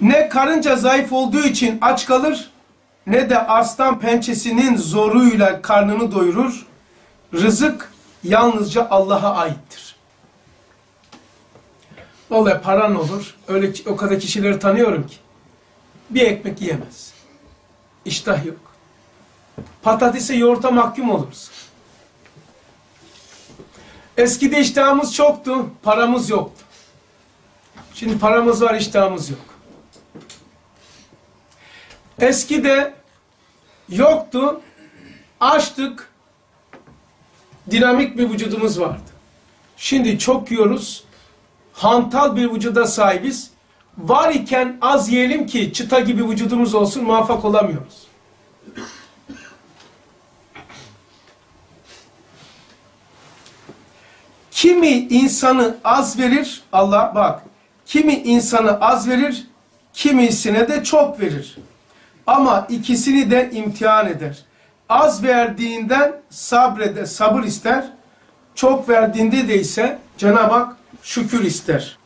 Ne karınca zayıf olduğu için aç kalır, ne de aslan pençesinin zoruyla karnını doyurur. Rızık yalnızca Allah'a aittir. Vallahi paran olur, öyle o kadar kişileri tanıyorum ki. Bir ekmek yiyemez. İştah yok. Patatese yoğurta mahkum oluruz. Eskide iştahımız çoktu, paramız yoktu. Şimdi paramız var, iştahımız yok. Eskide yoktu, açtık, dinamik bir vücudumuz vardı. Şimdi çok yiyoruz, hantal bir vücuda sahibiz. Var iken az yiyelim ki çıta gibi vücudumuz olsun, muvaffak olamıyoruz. Kimi insanı az verir, Allah bak, kimi insanı az verir, kimisine de çok verir. Ama ikisini de imtihan eder. Az verdiğinden sabrede, sabır ister, çok verdiğinde de ise Cenab-ı Hak şükür ister.